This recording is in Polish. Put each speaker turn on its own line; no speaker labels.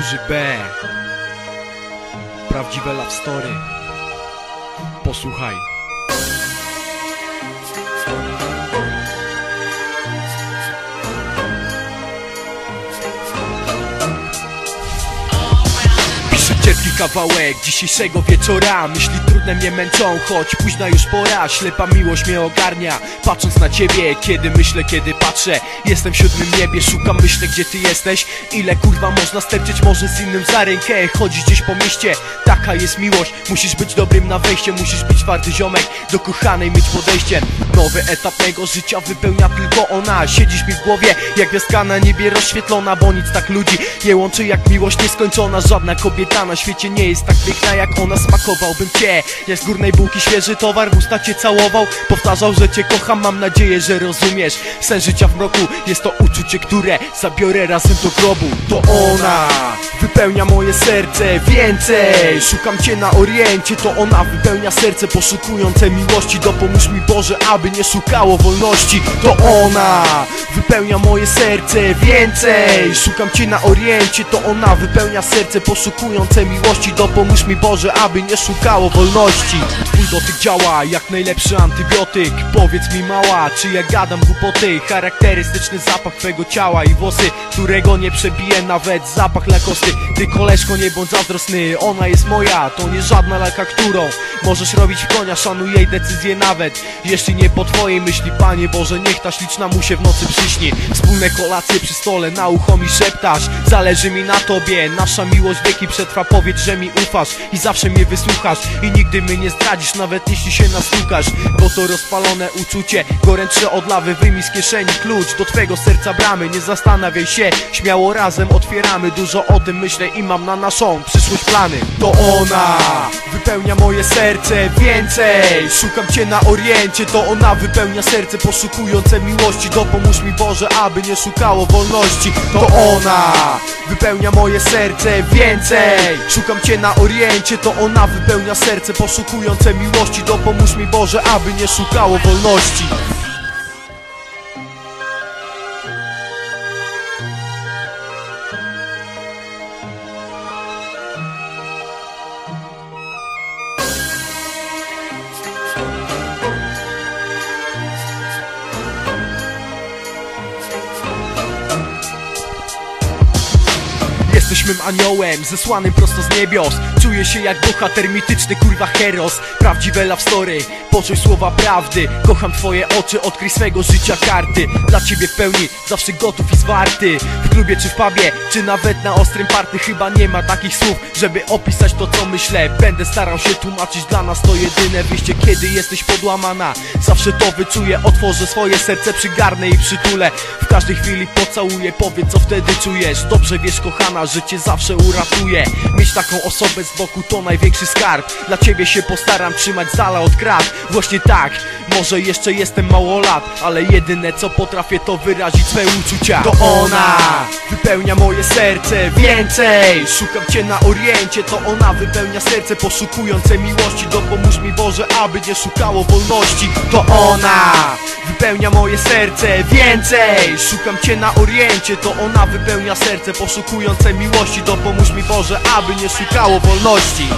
duży B. Prawdziwe love story. Posłuchaj Cierpki kawałek dzisiejszego wieczora. Myśli trudne mnie męczą, choć późna już pora. Ślepa miłość mnie ogarnia, patrząc na ciebie. Kiedy myślę, kiedy patrzę Jestem w siódmym niebie, szukam, myślę gdzie ty jesteś. Ile kurwa można sterczyć może z innym za rękę? Chodzić gdzieś po mieście, taka jest miłość. Musisz być dobrym na wejście, musisz być twardy ziomek. Do kochanej mieć podejście. Nowy etap mego życia wypełnia tylko ona. Siedzisz mi w głowie, jak gwiazdka na niebie rozświetlona Bo nic tak ludzi nie łączy jak miłość nieskończona. Żadna kobieta na świecie nie jest tak piękna jak ona Smakowałbym cię, jak z górnej bułki świeży towar W usta cię całował, powtarzał, że cię kocham Mam nadzieję, że rozumiesz. Sen życia w mroku jest to uczucie, które zabiorę razem do grobu. To ona wypełnia moje serce Więcej, szukam cię na oriencie To ona wypełnia serce poszukujące miłości. Dopomóż mi Boże, aby nie szukało wolności. To ona wypełnia moje serce Więcej, szukam cię na oriencie To ona wypełnia serce poszukujące miłości Dopomóż mi Boże, aby nie szukało wolności. Twój dotyk działa jak najlepszy antybiotyk. Powiedz mi mała, czy ja gadam głupoty? Charakterystyczny zapach twego ciała i włosy Którego nie przebije nawet zapach lakosty. Ty koleżko nie bądź zazdrosny Ona jest moja, to nie żadna lalka, którą Możesz robić konia, szanuj jej decyzje nawet Jeśli nie po twojej myśli, Panie Boże Niech ta śliczna mu się w nocy przyśni. Wspólne kolacje przy stole, na ucho mi szeptasz. Zależy mi na tobie, nasza miłość wieki przetrwa Powiedz, że mi ufasz i zawsze mnie wysłuchasz I nigdy mnie nie zdradzisz, nawet jeśli się nastukasz Bo to rozpalone uczucie, gorętsze od lawy Wyjmij z kieszeni klucz do twego serca bramy Nie zastanawiaj się, śmiało razem otwieramy Dużo o tym myślę i mam na naszą przyszłość plany. To ona wypełnia moje serce Więcej, szukam cię na oriencie To ona wypełnia serce poszukujące miłości Dopomóż mi Boże, aby nie szukało wolności. To ona wypełnia moje serce Więcej, szukam cię na oriencie To ona wypełnia serce poszukujące miłości. Dopomóż mi Boże, aby nie szukało wolności Jesteś mym aniołem, zesłanym prosto z niebios. Czuję się jak bohater mityczny, kurwa heros. Prawdziwe love story, poczuj słowa prawdy. Kocham twoje oczy, odkryj swego życia karty. Dla ciebie w pełni, zawsze gotów i zwarty. W klubie czy w pubie, czy nawet na ostrym party Chyba nie ma takich słów, żeby opisać to co myślę. Będę starał się tłumaczyć dla nas to jedyne wyjście Kiedy jesteś podłamana, zawsze to wyczuję Otworzę swoje serce, przygarnę i przytulę. W każdej chwili pocałuję, powiedz co wtedy czujesz. Dobrze wiesz kochana, że cię zawsze uratuje. Mieć taką osobę z boku to największy skarb. Dla ciebie się postaram trzymać z dala od krat. Właśnie tak, może jeszcze jestem mało lat Ale jedyne co potrafię to wyrazić swe uczucia. To ona wypełnia moje serce Więcej, szukam cię na oriencie To ona wypełnia serce poszukujące miłości. Dopomóż mi Boże, aby nie szukało wolności. To ona wypełnia moje serce Więcej, szukam cię na oriencie To ona wypełnia serce poszukujące miłości. Dopomóż mi Boże, aby nie szukało wolności